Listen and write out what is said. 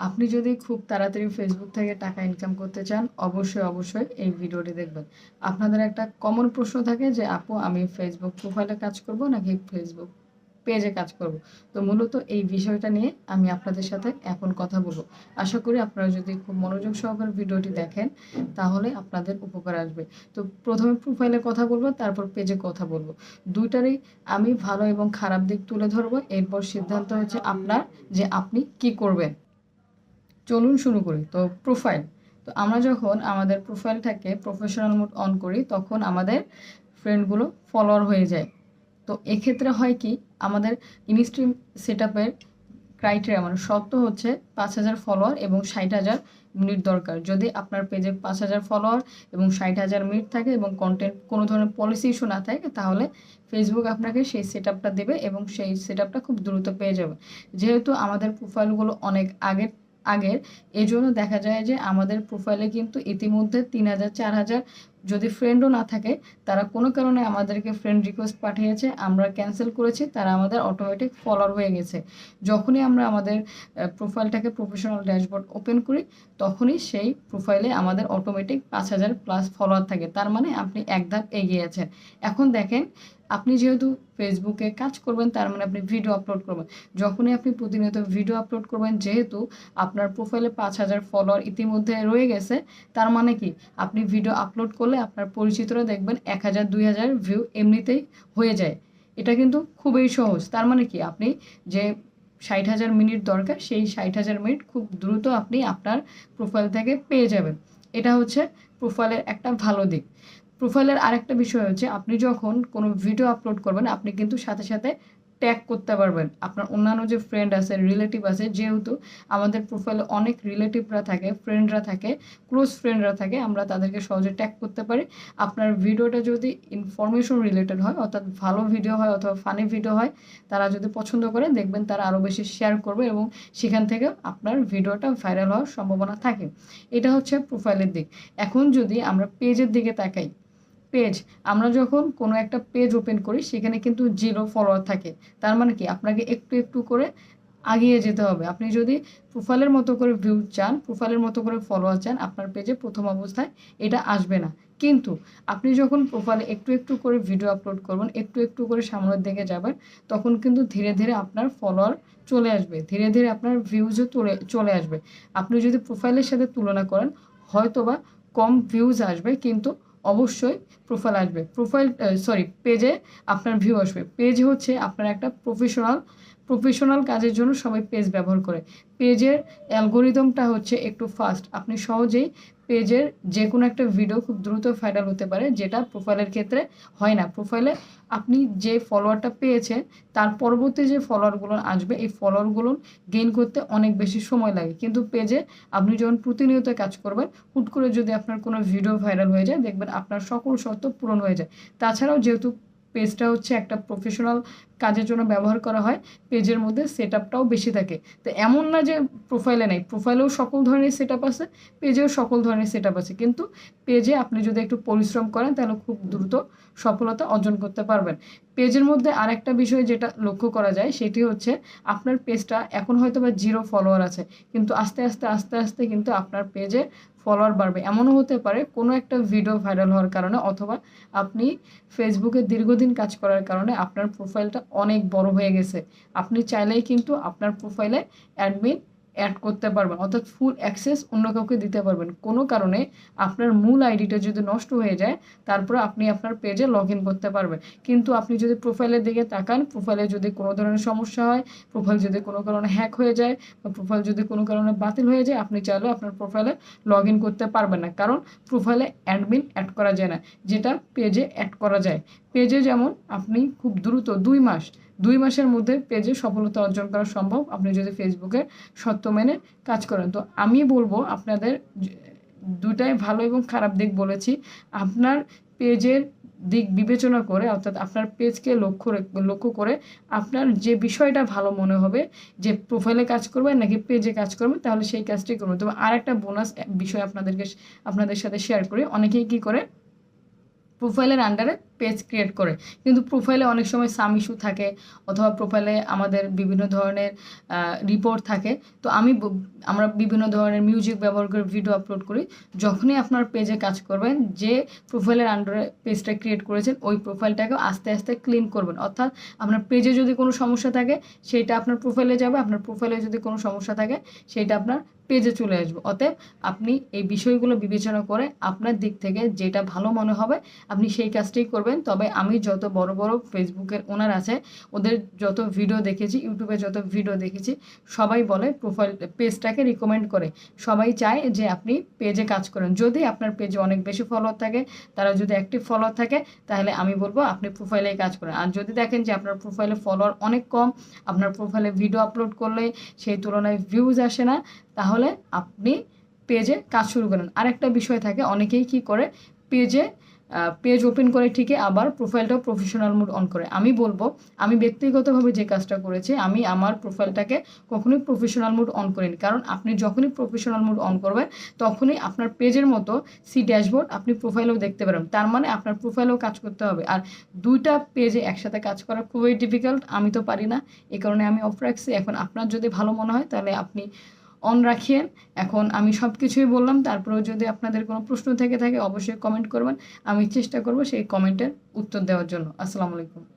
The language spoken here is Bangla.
আপনি যদি খুব তাড়াতাড়ি ফেসবুক থেকে টাকা ইনকাম করতে চান, অবশ্যই অবশ্যই এই ভিডিওটি দেখবেন। আপনাদের একটা কমন প্রশ্ন থাকে যে, আপু, আমি ফেসবুক প্রোফাইলে কাজ করব নাকি ফেসবুক পেজে কাজ করব? তো মূলত এই বিষয়টা নিয়ে আমি আপনাদের সাথে এখন কথা বলব। আশা করি আপনারা যদি খুব মনোযোগ সহকারে ভিডিওটি দেখেন, তাহলে আপনাদের উপকার আসবে। তো প্রথমে প্রোফাইলে কথা বলব, তারপর পেজে কথা বলব। দুইটারই আমি ভালো এবং খারাপ দিক তুলে ধরবো, এরপর সিদ্ধান্ত হচ্ছে আপনার যে আপনি কি করবেন। চলুন শুরু করি। তো প্রোফাইল তো আমরা যখন আমাদের প্রোফাইলটাকে প্রফেশনাল মোড অন করি, তখন আমাদের ফ্রেন্ডগুলো ফলোয়ার হয়ে যায়। তো এক্ষেত্রে হয় কি, আমাদের ইনস্ট্রিম সেট আপের ক্রাইটেরিয়া মানে শর্ত হচ্ছে পাঁচ হাজার ফলোয়ার এবং ষাট হাজার মিনিট দরকার। যদি আপনার পেজে পাঁচ হাজার ফলোয়ার এবং ষাট হাজার মিনিট থাকে এবং কন্টেন্ট কোনো ধরনের পলিসি ইস্যু না থাকে, তাহলে ফেসবুক আপনাকে সেই সেট আপটা দেবে এবং সেই সেট আপটা খুব দ্রুত পেয়ে যাবে। যেহেতু আমাদের প্রোফাইলগুলো অনেক আগের আগের। এজন্য দেখা যায় যে আমাদের প্রোফাইলে কিন্তু ইতিমধ্যে তিন হাজার চার হাজার যদি ফ্রেন্ডও না থাকে, তারা কোনো কারণে আমাদেরকে ফ্রেন্ড রিকোয়েস্ট পাঠিয়েছে, আমরা ক্যান্সেল করেছি, তারা আমাদের অটোমেটিক ফলোয়ার হয়ে গেছে। যখনই আমরা আমাদের প্রোফাইলটাকে প্রফেশনাল ড্যাশবোর্ড ওপেন করি, তখনই সেই প্রোফাইলে আমাদের অটোমেটিক পাঁচ হাজার প্লাস ফলোয়ার থাকে। তার মানে আপনি এক ধাপ এগিয়ে আছেন। এখন দেখেন, আপনি যেহেতু ফেসবুকে কাজ করবেন, তার মানে আপনি ভিডিও আপলোড করবেন। যখনই আপনি প্রতিনিয়ত ভিডিও আপলোড করবেন, যেহেতু আপনার প্রোফাইলে পাঁচ হাজার ফলোয়ার ইতিমধ্যে রয়ে গেছে, তার মানে কি? আপনি ভিডিও আপলোড করলে আপনার পরিচিতরা দেখবেন এক হাজার, দুই হাজার ভিউ এমনিতেই হয়ে যায়। এটা কিন্তু খুবই সহজ। তার মানে কি? আপনি যে ষাট হাজার মিনিট দরকার, সেই ষাট হাজার মিনিট খুব দ্রুত আপনি আপনার প্রোফাইল থেকে পেয়ে যাবেন। এটা হচ্ছে প্রোফাইলের একটা ভালো দিক। প্রোফাইলের আরেকটা বিষয় হচ্ছে, আপনি যখন কোনো ভিডিও আপলোড করবেন, আপনি কিন্তু সাথে সাথে ট্যাগ করতে পারবেন। আপনার অন্যান্য যে ফ্রেন্ড আছে রিলেটিভ আছে, যেহেতু আমাদের প্রোফাইলে অনেক রিলেটিভরা থাকে ফ্রেন্ডরা থাকে ক্লোজ ফ্রেন্ডরা থাকে, আমরা তাদেরকে সহজে ট্যাগ করতে পারি। আপনার ভিডিওটা যদি ইনফরমেশন রিলেটেড হয়, অর্থাৎ ভালো ভিডিও হয় অথবা ফানি ভিডিও হয়, তারা যদি পছন্দ করে, দেখবেন তারা আরও বেশি শেয়ার করবে এবং সেখান থেকে আপনার ভিডিওটা ভাইরাল হওয়ার সম্ভাবনা থাকে। এটা হচ্ছে প্রোফাইলের দিক। এখন যদি আমরা পেজের দিকে তাকাই পেজ আমরা যখন কোনো একটা পেজ ওপেন করি, সেখানে কিন্তু জিরো ফলোয়ার থাকে। তার মানে কি? আপনাকে একটু একটু করে আগিয়ে যেতে হবে। আপনি যদি প্রোফাইলের মতো করে ভিউ চান প্রোফাইলের মতো করে ফলোয়ার চান, আপনার পেজে প্রথম অবস্থায় এটা আসবে না। কিন্তু আপনি যখন প্রোফাইলে একটু একটু করে ভিডিও আপলোড করবেন, একটু একটু করে সামনের দিকে যাবেন, তখন কিন্তু ধীরে ধীরে আপনার ফলোয়ার চলে আসবে। ধীরে ধীরে আপনার ভিউজও চলে চলে আসবে। আপনি যদি প্রোফাইলের সাথে তুলনা করেন, হয়তোবা কম ভিউজ আসবে, কিন্তু অবশ্যই প্রোফাইল আসবে। প্রোফাইল সরি পেজে আপনার ভিউ আসবে। পেজ হচ্ছে আপনার একটা প্রফেশনাল প্রফেশনাল কাজের জন্য সবাই পেজ ব্যবহার করে। পেজের অ্যালগোরিদমটা হচ্ছে একটু ফাস্ট আপনি সহজেই পেজের যে কোনো একটা ভিডিও খুব দ্রুত ভাইরাল হতে পারে, যেটা প্রোফাইলের ক্ষেত্রে হয় না। প্রোফাইলে আপনি যে ফলোয়ারটা পেয়েছেন, তার পরবর্তী যে ফলোয়ারগুলো আসবে, এই ফলোয়ারগুলো গেইন করতে অনেক বেশি সময় লাগে। কিন্তু পেজে আপনি যখন প্রতিনিয়ত কাজ করবেন, হুট করে যদি আপনার কোনো ভিডিও ভাইরাল হয়ে যায়, দেখবেন আপনার সকল শর্ত পূরণ হয়ে যায়। তাছাড়াও যেহেতু পেজটা হচ্ছে একটা প্রফেশনাল কাজের জন্য ব্যবহার করা হয়, পেজের মধ্যে সেট আপটাও বেশি থাকে। তো এমন না যে প্রোফাইলে নেই প্রোফাইলেও সকল ধরনের সেট আপ আছে, পেজেও সকল ধরনের সেট আপ আছে। কিন্তু পেজে আপনি যদি একটু পরিশ্রম করেন, তাহলে খুব দ্রুত সফলতা অর্জন করতে পারবেন। পেজের মধ্যে আরেকটা বিষয় যেটা লক্ষ্য করা যায়, সেটি হচ্ছে আপনার পেজটা এখন হয়তো বা জিরো ফলোয়ার আছে, কিন্তু আস্তে আস্তে আস্তে আস্তে কিন্তু আপনার পেজে ফলোয়ার বাড়বে। এমনও হতে পারে কোনো একটা ভিডিও ভাইরাল হওয়ার কারণে অথবা আপনি ফেসবুকে দীর্ঘদিন কাজ করার কারণে আপনার প্রোফাইলটা অনেক বড় হয়ে গেছে। আপনি চাইলেই কিন্তু আপনার প্রোফাইলে অ্যাডমিন অ্যাড করতে পারবেন, অর্থাৎ ফুল অ্যাক্সেস অন্য কাউকে দিতে পারবেন। কোনো কারণে আপনার মূল আইডিটা যদি নষ্ট হয়ে যায়, তারপরে আপনি আপনার পেজে লগ ইন করতে পারবেন। কিন্তু আপনি যদি প্রোফাইলের দিকে তাকান প্রোফাইলে যদি কোনো ধরনের সমস্যা হয় প্রোফাইল যদি কোনো কারণে হ্যাক হয়ে যায় বা প্রোফাইল যদি কোনো কারণে বাতিল হয়ে যায়, আপনি চাইলেও আপনার প্রোফাইলে লগ ইন করতে পারবেন না। কারণ প্রোফাইলে অ্যাডমিন অ্যাড করা যায় না, যেটা পেজে অ্যাড করা যায়। পেজে যেমন আপনি খুব দ্রুত দুই মাস, দুই মাসের মধ্যে পেজে সফলতা অর্জন করা সম্ভব, আপনি যদি ফেসবুকে সত্য মেনে কাজ করেন। তো আমি বলব আপনাদের দুটাই ভালো এবং খারাপ দিক বলেছি। আপনার পেজের দিক বিবেচনা করে, অর্থাৎ আপনার পেজকে লক্ষ্য লক্ষ্য করে আপনার যে বিষয়টা ভালো মনে হবে, যে প্রোফাইলে কাজ করবেন নাকি পেজে কাজ করবেন, তাহলে সেই কাজটি করবেন তবে আর একটা বোনাস বিষয় আপনাদেরকে, আপনাদের সাথে শেয়ার করি। অনেকেই কী করে প্রোফাইলের আন্ডারে পেজ ক্রিয়েট করে। কিন্তু প্রোফাইলে অনেক সময় সাম ইস্যু থাকে অথবা প্রোফাইলে আমাদের বিভিন্ন ধরনের রিপোর্ট থাকে। তো আমি আমরা বিভিন্ন ধরনের মিউজিক ব্যবহার করে ভিডিও আপলোড করি। যখনই আপনার পেজে কাজ করবেন, যে প্রোফাইলের আন্ডারে পেজটা ক্রিয়েট করেছেন, ওই প্রোফাইলটাকে আস্তে আস্তে ক্লিন করবেন। অর্থাৎ আপনার পেজে যদি কোনো সমস্যা থাকে, সেইটা আপনার প্রোফাইলে যাবে। আপনার প্রোফাইলে যদি কোনো সমস্যা থাকে, সেইটা আপনার পেজে চলে আসবে। অতএব আপনি এই বিষয়গুলো বিবেচনা করে আপনার দিক থেকে যেটা ভালো মনে হবে, আপনি সেই কাজটাই করবেন। তবে আমি যত বড় বড় ফেসবুকের ওনার আছে, ওদের যত ভিডিও দেখেছি, ইউটিউবে যত ভিডিও দেখেছি, সবাই বলে প্রোফাইল পেজটাকে রিকমেন্ড করে। সবাই চায় যে আপনি পেজে কাজ করেন। যদি আপনার পেজে অনেক বেশি ফলোয়ার থাকে, তারা যদি অ্যাক্টিভ ফলোয়ার থাকে, তাহলে আমি বলব আপনি প্রোফাইলে কাজ করেন। আর যদি দেখেন যে আপনার প্রোফাইলে ফলোয়ার অনেক কম, আপনার প্রোফাইলে ভিডিও আপলোড করলে সেই তুলনায় ভিউজ আসে না তাহলে আপনি পেজে কাজ শুরু করেন। আরেকটা বিষয় থাকে, অনেকেই কি করে? পেজে পেজ ওপেন করে ঠিকই আবার প্রোফাইলটাও প্রফেশনাল মুড অন করে। আমি বলব, আমি ব্যক্তিগতভাবে যে কাজটা করেছি, আমি আমার প্রোফাইলটাকে কখনোই প্রফেশনাল মুড অন করিনি। কারণ আপনি যখনই প্রফেশনাল মুড অন করবেন, তখনই আপনার পেজের মতো সি ড্যাশবোর্ড আপনি প্রোফাইলেও দেখতে পারেন তার মানে আপনার প্রোফাইলেও কাজ করতে হবে। আর দুইটা পেজে একসাথে কাজ করা খুবই ডিফিকাল্ট আমি তো পারি না। এই কারণে আমি অফ রাখছি। এখন আপনার যদি ভালো মনে হয়, তাহলে আপনি অন রাখিয়েন। এখন আমি সব কিছুই বললাম, তারপরেও যদি আপনাদের কোনো প্রশ্ন থেকে থাকে, অবশ্যই কমেন্ট করবেন। আমি চেষ্টা করব সেই কমেন্টের উত্তর দেওয়ার জন্য। আসসালামু আলাইকুম।